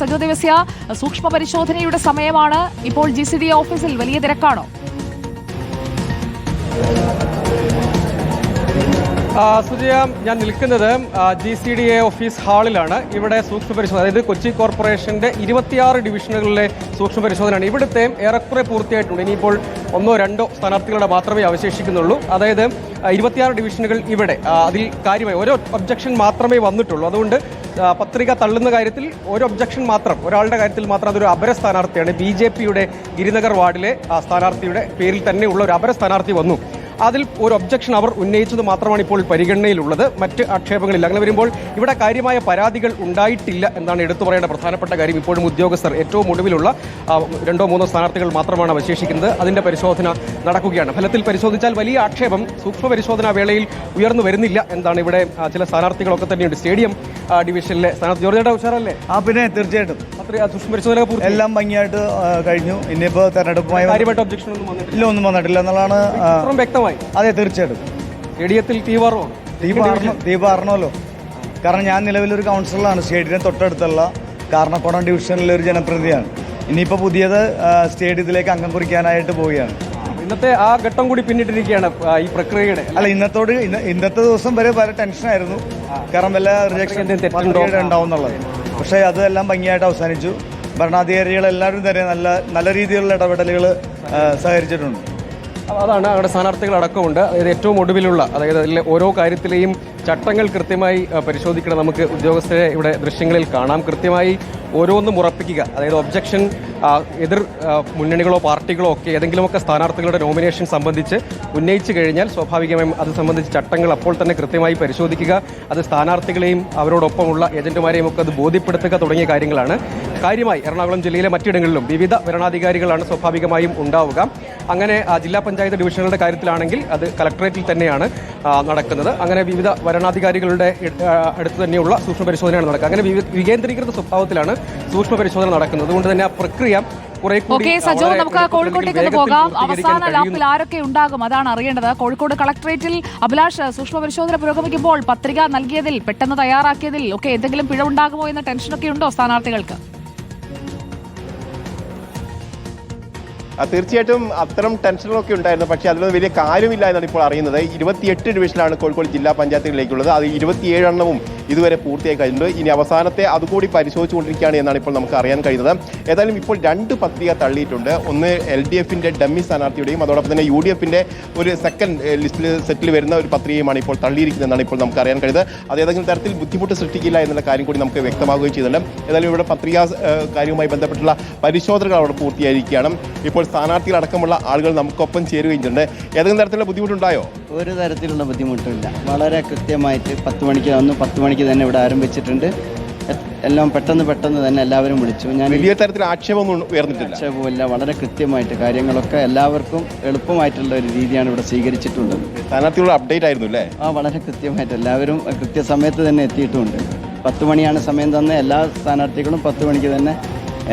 സജോ ദിവസ്യ സൂക്ഷ്മ പരിശോധനയുടെ സമയമാണ്. ഇപ്പോൾ ജി സി ഡി ഓഫീസിൽ വലിയ തിരക്കാണോ? സുജയ ഞാൻ നിൽക്കുന്നത് G C D A office ഹാളിലാണ്. ഇവിടെ സൂക്ഷ്മ പരിശോധന അതായത് കൊച്ചി കോർപ്പറേഷന്റെ ഇരുപത്തിയാറ് ഡിവിഷനുകളിലെ സൂക്ഷ്മ പരിശോധനയാണ്. ഇവിടുത്തെ ഏറെക്കുറെ പൂർത്തിയായിട്ടുണ്ട്. ഇനിയിപ്പോൾ ഒന്നോ രണ്ടോ സ്ഥാനാർത്ഥികളുടെ മാത്രമേ അവശേഷിക്കുന്നുള്ളൂ. അതായത് ഇരുപത്തിയാറ് ഡിവിഷനുകൾ ഇവിടെ അതിൽ കാര്യമായി ഓരോ ഒബ്ജക്ഷൻ മാത്രമേ വന്നിട്ടുള്ളൂ. അതുകൊണ്ട് പത്രിക തള്ളുന്ന കാര്യത്തിൽ ഒരു ഒബ്ജക്ഷൻ മാത്രം ഒരാളുടെ കാര്യത്തിൽ മാത്രം അതൊരു അപര സ്ഥാനാർത്ഥിയാണ്. ബി ജെ പിയുടെ ഗിരിനഗർ വാർഡിലെ സ്ഥാനാർത്ഥിയുടെ പേരിൽ തന്നെ ഉള്ള ഒരു അപര സ്ഥാനാർത്ഥി വന്നു. അതിൽ ഒരു ഒബ്ജക്ഷൻ അവർ ഉന്നയിച്ചത് മാത്രമാണ് ഇപ്പോൾ പരിഗണനയിലുള്ളത്. മറ്റ് ആക്ഷേപങ്ങളില്ല. അങ്ങനെ വരുമ്പോൾ ഇവിടെ കാര്യമായ പരാതികൾ ഉണ്ടായിട്ടില്ല എന്നാണ് എടുത്തു പറയേണ്ട പ്രധാനപ്പെട്ട കാര്യം. ഇപ്പോഴും ഉദ്യോഗസ്ഥർ ഏറ്റവും ഒടുവിലുള്ള രണ്ടോ മൂന്നോ സ്ഥാനാർത്ഥികൾ മാത്രമാണ് അവശേഷിക്കുന്നത്. അതിന്റെ പരിശോധന നടക്കുകയാണ്. ഫലത്തിൽ പരിശോധിച്ചാൽ വലിയ ആക്ഷേപം സൂക്ഷ്മ പരിശോധനാ വേളയിൽ ഉയർന്നു വരുന്നില്ല എന്നാണ് ഇവിടെ ചില സ്ഥാനാർത്ഥികളൊക്കെ തന്നെയുണ്ട്. സ്റ്റേഡിയം ഡിവിഷനിലെ ജോർജ് ചേട്ടാ ഉഷാറല്ലേ? ആ പിന്നെ തീർച്ചയായിട്ടും. അത്ര എല്ലാം ഭംഗിയായിട്ട് കഴിഞ്ഞു. ഇനിയിപ്പോ തെരഞ്ഞെടുപ്പുമായി കാര്യമായിട്ട് ഒബ്ജക്ഷൻ ഒന്നും വന്നിട്ടില്ല. ഇല്ല ഒന്നും വന്നിട്ടില്ല എന്നുള്ളതാണ് വ്യക്തമായി. അതെ തീർച്ചയായിട്ടും. സ്റ്റേഡിയത്തിൽ ദീപ അറിഞ്ഞല്ലോ കാരണം ഞാൻ നിലവിലൊരു കൗൺസിലറാണ്. സ്റ്റേഡിയം തൊട്ടടുത്തുള്ള കാരണക്കോടം ഡിവിഷനിലെ ഒരു ജനപ്രതിനിധിയാണ്. ഇനിയിപ്പോൾ പുതിയത് സ്റ്റേഡിയത്തിലേക്ക് അംഗം കുറിക്കാനായിട്ട് പോവുകയാണ്. ഇന്നത്തെ ആ ഘട്ടം കൂടി പിന്നിട്ടിരിക്കുകയാണ് ഈ പ്രക്രിയയുടെ. അല്ല ഇന്നത്തോട് ഇന്നത്തെ ദിവസം വരെ വളരെ ടെൻഷനായിരുന്നു കാരണം വല്ല റിജക്ഷൻ? ഉണ്ടാവും എന്നുള്ളത്. പക്ഷേ അതെല്ലാം ഭംഗിയായിട്ട് അവസാനിച്ചു. ഭരണാധികാരികൾ എല്ലാവരും തന്നെ നല്ല നല്ല രീതിയിലുള്ള ഇടപെടലുകൾ സഹകരിച്ചിട്ടുണ്ട്. അതാണ് അവിടെ സ്ഥാനാർത്ഥികൾ അടക്കമുണ്ട് അതായത് ഏറ്റവും ഒടുവിലുള്ള അതായത് അതിലെ ഓരോ കാര്യത്തിലെയും ചട്ടങ്ങൾ കൃത്യമായി പരിശോധിക്കണം നമുക്ക് ഉദ്യോഗസ്ഥരെ ഇവിടെ ദൃശ്യങ്ങളിൽ കാണാം. കൃത്യമായി ഓരോന്നും ഉറപ്പിക്കുക. അതായത് ഒബ്ജക്ഷൻ എതിർ മുന്നണികളോ പാർട്ടികളോ ഒക്കെ ഏതെങ്കിലുമൊക്കെ സ്ഥാനാർത്ഥികളുടെ നോമിനേഷൻ സംബന്ധിച്ച് ഉന്നയിച്ചു കഴിഞ്ഞാൽ സ്വാഭാവികമായും അത് സംബന്ധിച്ച് ചട്ടങ്ങൾ അപ്പോൾ തന്നെ കൃത്യമായി പരിശോധിക്കുക. അത് സ്ഥാനാർത്ഥികളെയും അവരോടൊപ്പമുള്ള ഏജന്റുമാരെയും ഒക്കെ അത് ബോധ്യപ്പെടുത്തുക തുടങ്ങിയ കാര്യങ്ങളാണ്. കാര്യമായി എറണാകുളം ജില്ലയിലെ മറ്റിടങ്ങളിലും വിവിധ ഭരണാധികാരികളാണ് സ്വാഭാവികമായും ഉണ്ടാവുക. അങ്ങനെ ജില്ലാ പഞ്ചായത്ത് ഡിവിഷനുകളുടെ കാര്യത്തിലാണെങ്കിൽ അത് കലക്ടറേറ്റിൽ തന്നെയാണ് നടക്കുന്നത്. അങ്ങനെ വിവിധ ഭരണാധികാരികളുടെ അടുത്ത് തന്നെയുള്ള സൂക്ഷ്മ പരിശോധനയാണ് നടക്കുക. അങ്ങനെ വികേന്ദ്രീകൃത സ്വഭാവത്തിലാണ് സൂക്ഷ്മ പരിശോധന നടക്കുന്നത്. അതുകൊണ്ട് തന്നെ ആ പ്രക്രിയ ഓക്കെ സജോ നമുക്ക് കോഴിക്കോട്ടേക്ക് ഒന്ന് പോകാം. അവസാന ലാപ്പിൽ ആരൊക്കെ ഉണ്ടാകും അതാണ് അറിയേണ്ടത്. കോഴിക്കോട് കളക്ടറേറ്റിൽ അഭിലാഷ് സൂക്ഷ്മ പരിശോധന പുരോഗമിക്കുമ്പോൾ പത്രിക നൽകിയതിൽ പെട്ടെന്ന് തയ്യാറാക്കിയതിൽ ഒക്കെ എന്തെങ്കിലും പിഴവുണ്ടാകുമോ എന്ന ടെൻഷനൊക്കെ ഉണ്ടോ സ്ഥാനാർത്ഥികൾക്ക്? തീർച്ചയായിട്ടും അത്തരം ടെൻഷനുകളൊക്കെ ഉണ്ടായിരുന്നു. പക്ഷേ അതിലൊന്നും വലിയ കാര്യമില്ല എന്നാണ് ഇപ്പോൾ അറിയുന്നത്. ഇരുപത്തിയെട്ട് ഡിവിഷനാണ് കോഴിക്കോട് ജില്ലാ പഞ്ചായത്തുകളിലേക്കുള്ളത്. അത് ഇരുപത്തിയേഴ് എണ്ണവും ഇതുവരെ പൂർത്തിയായി കഴിഞ്ഞിട്ടുണ്ട്. ഇനി അവസാനത്തെ അതുകൂടി പരിശോധിച്ചുകൊണ്ടിരിക്കുകയാണ് എന്നാണ് ഇപ്പോൾ നമുക്ക് അറിയാൻ കഴിയുന്നത്. ഏതായാലും ഇപ്പോൾ രണ്ട് പത്രിക തള്ളിയിട്ടുണ്ട്. ഒന്ന് എൽ ഡി എഫിന്റെ ഡമ്മി സ്ഥാനാർത്ഥിയുടെയും അതോടൊപ്പം തന്നെ യു ഡി എഫിന്റെ ഒരു സെക്കൻഡ് ലിസ്റ്റിൽ സെറ്റിൽ വരുന്ന ഒരു പത്രികയുമാണ് ഇപ്പോൾ തള്ളിയിരിക്കുന്നതെന്നാണ് ഇപ്പോൾ നമുക്ക് അറിയാൻ കഴിയുന്നത്. അത് ഏതെങ്കിലും തരത്തിൽ ബുദ്ധിമുട്ട് സൃഷ്ടിക്കില്ല എന്നുള്ള കാര്യം കൂടി നമുക്ക് വ്യക്തമാവുകയും ചെയ്തിട്ടുണ്ട്. ഏതായാലും ഇവിടെ പത്രിക കാര്യവുമായി ബന്ധപ്പെട്ടുള്ള പരിശോധനകൾ അവിടെ പൂർത്തിയായിരിക്കുകയാണ്. ഇപ്പോൾ സ്ഥാനാർത്ഥികളടക്കമുള്ള ആളുകൾ നമുക്കൊപ്പം ചേരുകയും ചെയ്യുന്നുണ്ട് ഏതെങ്കിലും തരത്തിലുള്ള ബുദ്ധിമുട്ടുണ്ടായോ? ഒരു തരത്തിലുള്ള ബുദ്ധിമുട്ടുമില്ല വളരെ കൃത്യമായിട്ട് പത്ത് മണിക്ക് വന്നു പത്ത് മണിക്ക് തന്നെ ഇവിടെ ആരംഭിച്ചിട്ടുണ്ട്. എല്ലാം പെട്ടെന്ന് പെട്ടെന്ന് തന്നെ എല്ലാവരും വിളിച്ചു. ഞാൻ വലിയ തരത്തിൽ ആക്ഷേപമൊന്നും ഉയർന്നിട്ടില്ല. ആക്ഷേപമില്ല വളരെ കൃത്യമായിട്ട് കാര്യങ്ങളൊക്കെ എല്ലാവർക്കും എളുപ്പമായിട്ടുള്ള ഒരു രീതിയാണ് ഇവിടെ സ്വീകരിച്ചിട്ടുള്ളത് സ്ഥാനാർത്ഥികളുടെ അപ്ഡേറ്റ് ആയിരുന്നു അല്ലേ? ആ വളരെ കൃത്യമായിട്ട് എല്ലാവരും കൃത്യസമയത്ത് തന്നെ എത്തിയിട്ടുമുണ്ട് പത്ത് മണിയാണ് സമയം തന്ന എല്ലാ സ്ഥാനാർത്ഥികളും പത്ത് മണിക്ക് തന്നെ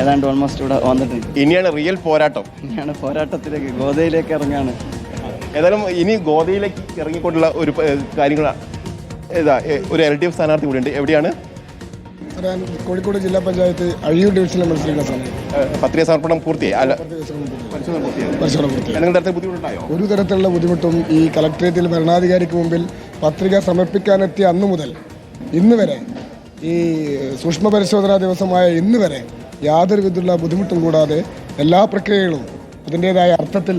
ഏതാണ്ട് ഓൾമോസ്റ്റ് ഇവിടെ വന്നിട്ടുണ്ട്. ഇനിയാണ് റിയൽ പോരാട്ടം. ഇനിയാണ് പോരാട്ടത്തിലേക്ക് ഗോതയിലേക്ക് ഇറങ്ങാണ്. ഏതായാലും ഇനി ഗോതയിലേക്ക് ഇറങ്ങിക്കൊണ്ടുള്ള ഒരു കാര്യങ്ങളാണ് ഇതാ ഒരു എൽ ഡി എഫ് സ്ഥാനാർത്ഥി കൂടി ഉണ്ട് എവിടെയാണ് കോഴിക്കോട് ജില്ലാ പഞ്ചായത്ത് അഴിയൂർ ഡിവിഷനിൽ മത്സരിക്കുന്ന സമയം. പത്രിക സമർപ്പണം പൂർത്തിയായി. ഒരു തരത്തിലുള്ള ബുദ്ധിമുട്ടും ഈ കളക്ടറേറ്റിൽ ഭരണാധികാരിക്ക് മുമ്പിൽ പത്രിക സമർപ്പിക്കാനെത്തിയ അന്നു മുതൽ ഇന്ന് വരെ ഈ സൂക്ഷ്മ പരിശോധനാ ദിവസമായ ഇന്ന് വരെ യാതൊരു വിധത്തിലുള്ള ബുദ്ധിമുട്ടും കൂടാതെ എല്ലാ പ്രക്രിയകളും അതിന്റേതായ അർത്ഥത്തിൽ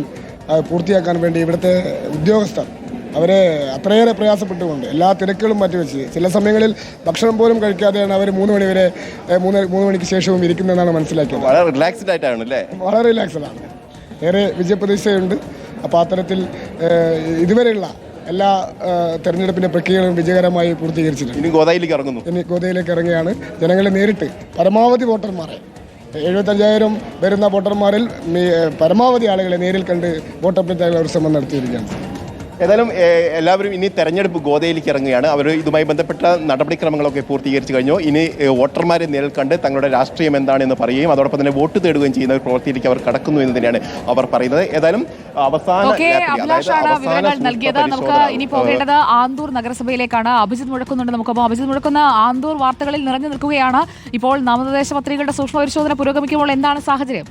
പൂർത്തിയാക്കാൻ വേണ്ടി ഇവിടുത്തെ ഉദ്യോഗസ്ഥർ അവരെ അത്രയേറെ പ്രയാസപ്പെട്ടുകൊണ്ട് എല്ലാ തിരക്കുകളും മാറ്റിവെച്ച് ചില സമയങ്ങളിൽ ഭക്ഷണം പോലും കഴിക്കാതെയാണ് അവർ മൂന്ന് മണി വരെ മൂന്ന് മൂന്ന് മണിക്ക് ശേഷവും ഇരിക്കുന്നതെന്നാണ് മനസ്സിലാക്കിയത്. വളരെ റിലാക്സ്ഡ് ആയിട്ടാണ് അല്ലേ? വളരെ റിലാക്സ്ഡ് ആണ്. ഏറെ വിജയപ്രതീക്ഷയുണ്ട്. അപ്പോൾ അത്തരത്തിൽ ഇതുവരെയുള്ള എല്ലാ തെരഞ്ഞെടുപ്പിന്റെ പ്രക്രിയകളും വിജയകരമായി പൂർത്തീകരിച്ചിട്ടുണ്ട്. ഇനി ഗോതയിലേക്ക് ഇറങ്ങുന്നു. ഇനി ഗോതയിലേക്ക് ഇറങ്ങുകയാണ്. ജനങ്ങളെ നേരിട്ട് പരമാവധി വോട്ടർമാരെ എഴുപത്തഞ്ചായിരം വരുന്ന വോട്ടർമാരിൽ പരമാവധി ആളുകളെ നേരിൽ കണ്ട് വോട്ടഭ്യർത്ഥന ഒരു ശ്രമം നടത്തിയിരിക്കുകയാണ്. ഏതായാലും എല്ലാവരും ഇനി തെരഞ്ഞെടുപ്പ് ഗോതയിലേക്ക് ഇറങ്ങുകയാണ്. അവർ ഇതുമായി ബന്ധപ്പെട്ട നടപടിക്രമങ്ങളൊക്കെ പൂർത്തീകരിച്ചു കഴിഞ്ഞു. ഇനി വോട്ടർമാരെ നേരിൽ കണ്ട് തങ്ങളുടെ രാഷ്ട്രീയം എന്താണെന്ന് പറയുകയും അതോടൊപ്പം തന്നെ വോട്ട് തേടുകയും ചെയ്യുന്ന ഒരു പ്രവൃത്തിയിലേക്ക് അവർ കടക്കുന്നു എന്ന് തന്നെയാണ് അവർ പറയുന്നത്. ഏതായാലും അവസാന വിവരങ്ങൾ നൽകിയത്. നമുക്ക് ഇനി പോകേണ്ടത് ആന്തൂർ നഗരസഭയിലേക്കാണ്. അഭിജിത് മുഴക്കുന്നുണ്ട് നമുക്കപ്പോൾ. അഭിജിത് മുഴക്കുന്ന ആന്തൂർ വാർത്തകളിൽ നിറഞ്ഞു നിൽക്കുകയാണ്. ഇപ്പോൾ നാമനിർദ്ദേശ പത്രികകളുടെ സൂക്ഷ്മ പരിശോധന പുരോഗമിക്കുമ്പോൾ എന്താണ് സാഹചര്യം?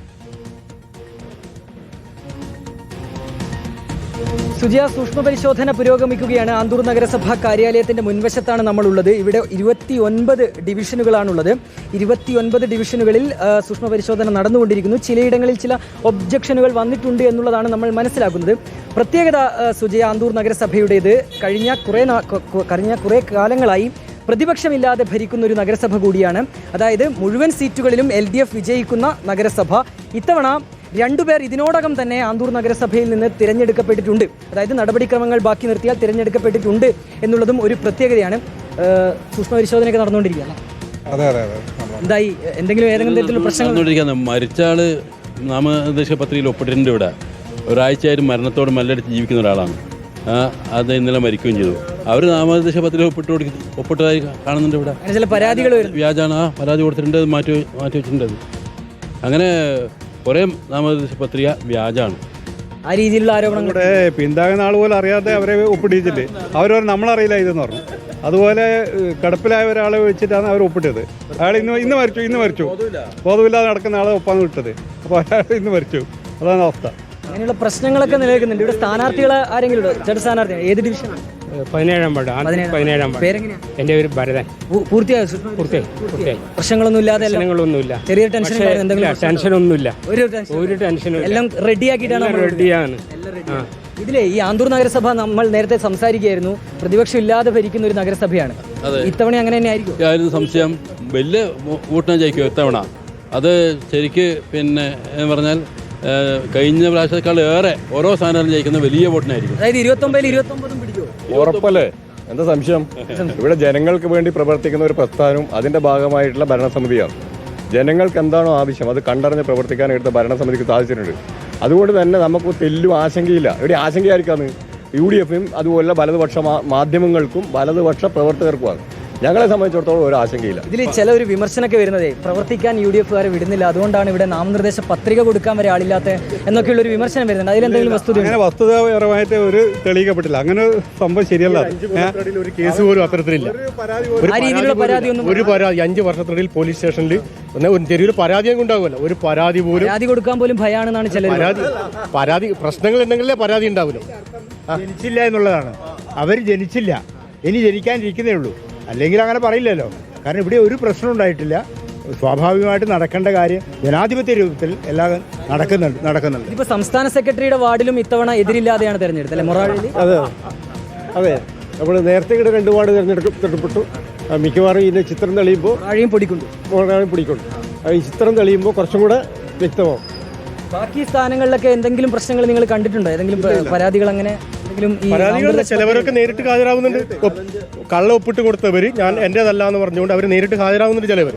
സുജിയ സൂക്ഷ്മ പരിശോധന പുരോഗമിക്കുകയാണ്. ആന്തൂർ നഗരസഭാ കാര്യാലയത്തിന്റെ മുൻവശത്താണ് നമ്മളുള്ളത്. ഇവിടെ ഇരുപത്തി ഒൻപത് ഡിവിഷനുകളാണുള്ളത്. ഇരുപത്തി ഒൻപത് ഡിവിഷനുകളിൽ സൂക്ഷ്മ പരിശോധന നടന്നുകൊണ്ടിരിക്കുന്നു. ചിലയിടങ്ങളിൽ ചില ഒബ്ജക്ഷനുകൾ വന്നിട്ടുണ്ട് എന്നുള്ളതാണ് നമ്മൾ മനസ്സിലാക്കുന്നത്. പ്രത്യേകത സുജയ ആന്തൂർ നഗരസഭയുടേത്. കഴിഞ്ഞ കുറേ കഴിഞ്ഞ കുറേ കാലങ്ങളായി പ്രതിപക്ഷമില്ലാതെ ഭരിക്കുന്ന ഒരു നഗരസഭ കൂടിയാണ്. അതായത് മുഴുവൻ സീറ്റുകളിലും എൽ വിജയിക്കുന്ന നഗരസഭ. ഇത്തവണ രണ്ടുപേർ ഇതിനോടകം തന്നെ ആന്തൂർ നഗരസഭയിൽ നിന്ന് തിരഞ്ഞെടുക്കപ്പെട്ടിട്ടുണ്ട്. അതായത് നടപടിക്രമങ്ങൾ ബാക്കി നിർത്തിയാൽ തിരഞ്ഞെടുക്കപ്പെട്ടിട്ടുണ്ട് എന്നുള്ളതും ഒരു പ്രത്യേകതയാണ്. സൂക്ഷ്മ പരിശോധനയൊക്കെ നടന്നുകൊണ്ടിരിക്കുകയാണ്. അതെ അതെ അതെ. എന്തായി? എന്തെങ്കിലും ഏതെങ്കിലും തരത്തിലുള്ള പ്രശ്നങ്ങൾ മരിച്ച ആൾ നാമനിർദ്ദേശ പത്രികയിൽ ഒപ്പിട്ടിട്ടുണ്ട് ഇവിടെ. ഒരാഴ്ചയായിട്ട് മരണത്തോട് മല്ലടിച്ച് ജീവിക്കുന്ന ഒരാളാണ്. അത് ഇന്നലെ മരിക്കുകയും ചെയ്തു. അവർ നാമനിർദ്ദേശ പത്രിക ഒപ്പിട്ട് കൊടുക്കും ഒപ്പിട്ടതായി കാണുന്നുണ്ട് ഇവിടെ. ചില പരാതികൾ വ്യാജാണ് ആ പരാതി കൊടുത്തിട്ടുണ്ട് അത് മാറ്റി മാറ്റി വെച്ചിട്ടുണ്ട് അങ്ങനെ കുറേ നാമനിർദ്ദേശ പത്രിക വ്യാജാണ് ആ രീതിയിലുള്ള ആരോപണങ്ങൾ കൂടെ പിന്താകുന്ന ആൾ പോലും അറിയാതെ അവരെ ഒപ്പിടിച്ചില്ലേ? അവരവർ നമ്മളറിയില്ല ഇതെന്ന് പറഞ്ഞു. അതുപോലെ കടപ്പിലായ കിടപ്പിലായ ഒരാളെ വെച്ചിട്ടാണ് അവർ ഒപ്പിട്ടത്. അയാൾ ഇന്ന് ഇന്ന് മരിച്ചു ഇന്ന് മരിച്ചു. ബോധമില്ലാതെ നടക്കുന്ന ആളെ ഒപ്പാന്ന് വിട്ടത്. അപ്പോൾ അയാൾ ഇന്ന് മരിച്ചു. അതാണ് അവസ്ഥ. അങ്ങനെയുള്ള പ്രശ്നങ്ങളൊക്കെ നിലനിൽക്കുന്നുണ്ട്. ഇവിടെ സ്ഥാനാർത്ഥികൾ ആരെങ്കിലും ഉണ്ടോ? ചേട്ടൻ സ്ഥാനാർത്ഥി ഏത് ഡിവിഷനാണ്? പതിനേഴാം വാർഡ് ആദ്യം പതിനേഴാം. വാർഡ് പേരെങ്ങനെയാ? എന്റെ പേര് ഭരതൻ. പൂർത്തിയായോ? സൂക്ഷ്മ പൂർത്തിയായി പൂർത്തിയായി. പ്രശ്നങ്ങളൊന്നും ഇല്ലാതെ എല്ലാം പ്രശ്നങ്ങളൊന്നുമില്ല. ചെറിയ ടെൻഷൻ പക്ഷേ ഉണ്ടായിരുന്നു. എന്തെങ്കിലും ടെൻഷൻ ടെൻഷനൊന്നുമില്ല. ഒരു ടെൻഷൻ ഒരു ടെൻഷനും എല്ലാം റെഡിയാക്കിയിട്ടാണ് നമ്മൾ റെഡിയാണ് ആ. ഇതിലെ ഈ ആന്തൂർ നഗരസഭ നമ്മൾ നേരത്തെ സംസാരിക്കുകയായിരുന്നു. പ്രതിപക്ഷം ഇല്ലാതെ ഭരിക്കുന്ന ഒരു നഗരസഭയാണ്. ഇത്തവണ അങ്ങനെ തന്നെ ആയിരിക്കും ആയിരുന്നു സംശയം. വലിയ വോട്ടിനെ ജയിക്കും ഇത്തവണ? അത് ശരിക്ക് പിന്നെ എന്ന് പറഞ്ഞാൽ കഴിഞ്ഞ പ്രാവശ്യത്തെക്കാൾ ഏറെ ഓരോ സ്ഥാനാർത്ഥി ജയിക്കുന്ന വലിയ വോട്ടിനായിരിക്കും. അതായത് ഇരുപത്തി ഒമ്പതിൽ ഇരുപത്തി ഒമ്പതും ഉറപ്പല്ലേ? എന്താ സംശയം? ഇവിടെ ജനങ്ങൾക്ക് വേണ്ടി പ്രവർത്തിക്കുന്ന ഒരു പ്രസ്ഥാനവും അതിന്റെ ഭാഗമായിട്ടുള്ള ഭരണസമിതിയാണ്. ജനങ്ങൾക്ക് എന്താണോ ആവശ്യം അത് കണ്ടറിഞ്ഞ് പ്രവർത്തിക്കാൻ എടുത്ത ഭരണസമിതിക്ക് സാധിച്ചിട്ടുണ്ട്. അതുകൊണ്ട് തന്നെ നമുക്ക് തെല്ലും ആശങ്കയില്ല. ഇവിടെ ആശങ്കയായിരിക്കാന്ന്. യു ഡി എഫും അതുപോലെ വലതുപക്ഷ മാധ്യമങ്ങൾക്കും വലതുപക്ഷ പ്രവർത്തകർക്കുമാണ്. ഞങ്ങളെ സംബന്ധിച്ചിടത്തോളം ഒരു ആശങ്കയില്ല. ഇതിൽ ചില ഒരു വിമർശനമൊക്കെ വരുന്നതേ പ്രവർത്തിക്കാൻ യു ഡി എഫുകാരെ വിടുന്നില്ല. അതുകൊണ്ടാണ് ഇവിടെ നാമനിർദ്ദേശ പത്രിക കൊടുക്കാൻ വരെ ആളില്ലാത്ത എന്നൊക്കെയുള്ള ഒരു വിമർശനം വരുന്നുണ്ട്. അതിലെന്തെങ്കിലും വസ്തുത അങ്ങനെ വസ്തുതാപരമായിട്ട് ഒരു തെളിയിക്കപ്പെട്ടില്ല. അങ്ങനെ ഒരു സംഭവം ശരിയല്ല. ഒരു കേസ് പോലും അത്തരത്തിലില്ല ആ രീതിയിലുള്ള പരാതി ഒന്നും ഒരു പരാതി അഞ്ച് വർഷത്തിനുള്ളിൽ പോലീസ് സ്റ്റേഷനിൽ ചെറിയൊരു പരാതി ഉണ്ടാവുമല്ലോ. ഒരു പരാതി പോലും പരാതി കൊടുക്കാൻ പോലും ഭയാണെന്നാണ് ചില പരാതി പരാതി പ്രശ്നങ്ങൾ ഉണ്ടെങ്കിലേ പരാതി ഉണ്ടാവില്ല ജനിച്ചില്ല എന്നുള്ളതാണ്. അവർ ജനിച്ചില്ല. ഇനി ജനിക്കാനിരിക്കുന്നേ ഉള്ളൂ. അല്ലെങ്കിൽ അങ്ങനെ പറയില്ലല്ലോ. കാരണം ഇവിടെ ഒരു പ്രശ്നം ഉണ്ടായിട്ടില്ല. സ്വാഭാവികമായിട്ട് നടക്കേണ്ട കാര്യം ജനാധിപത്യ രൂപത്തിൽ എല്ലാം നടക്കുന്നുണ്ട് നടക്കുന്നുണ്ട്. ഇപ്പൊ സംസ്ഥാന സെക്രട്ടറിയുടെ വാർഡിലും ഇത്തവണ എതിരില്ലാതെയാണ് തെരഞ്ഞെടുത്തത് അല്ലെ? മൊറാളിൽ അതെ. അതെ. നമ്മൾ നേരത്തെ ഇവിടെ രണ്ട് വാർഡ് തിരഞ്ഞെടുക്കപ്പെട്ടു. മിക്കവാറും ഇതിന്റെ ചിത്രം തെളിയുമ്പോൾ മൊറാഴിയും പൊടിക്കൊണ്ടു പിടിക്കൊണ്ട് ഈ ചിത്രം തെളിയുമ്പോൾ കുറച്ചും കൂടെ വ്യക്തമാവും. ബാക്കി സ്ഥാനങ്ങളിലൊക്കെ എന്തെങ്കിലും പ്രശ്നങ്ങൾ നിങ്ങൾ കണ്ടിട്ടുണ്ടോ? ഏതെങ്കിലും പരാതികൾ അങ്ങനെ എന്തെങ്കിലും ചിലവരൊക്കെ നേരിട്ട് ഹാജരാകുന്നുണ്ട് കള്ള ഒപ്പിട്ട് കൊടുത്തവർ ഞാൻ എന്റെതല്ല എന്ന് പറഞ്ഞുകൊണ്ട് അവർ നേരിട്ട് ഹാജരാകുന്നുണ്ട് ചിലവർ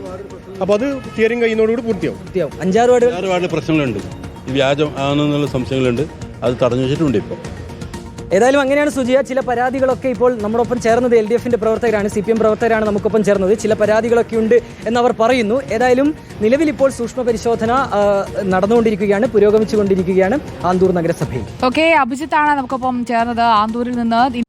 അപ്പോൾ അത് ഹിയറിംഗ് കഴിയുന്നതോടുകൂടി പൂർത്തിയാവും. പരാതിയാവും. അഞ്ചാറ് വാർഡുകൾ ഒരുപാട് പ്രശ്നങ്ങളുണ്ട്. ഈ വ്യാജം ആണെന്നുള്ള സംശയങ്ങളുണ്ട്. അത് തടഞ്ഞു വെച്ചിട്ടുണ്ട് ഇപ്പോൾ ഏതായാലും അങ്ങനെയാണ് സുജിയ. ചില പരാതികളൊക്കെ ഇപ്പോൾ നമ്മളൊപ്പം ചേർന്നത് എൽ ഡി എഫിന്റെ പ്രവർത്തകരാണ് സി പി എം പ്രവർത്തകരാണ് നമുക്കൊപ്പം ചേർന്നത്. ചില പരാതികളൊക്കെ ഉണ്ട് എന്നവർ പറയുന്നു. ഏതായാലും നിലവിൽ ഇപ്പോൾ സൂക്ഷ്മ പരിശോധന നടന്നുകൊണ്ടിരിക്കുകയാണ് പുരോഗമിച്ചുകൊണ്ടിരിക്കുകയാണ് ആന്തൂർ നഗരസഭയിൽ. ഓക്കെ അഭിജിത്താണ് നമുക്കൊപ്പം ചേർന്നത് ആന്തൂരിൽ നിന്ന്.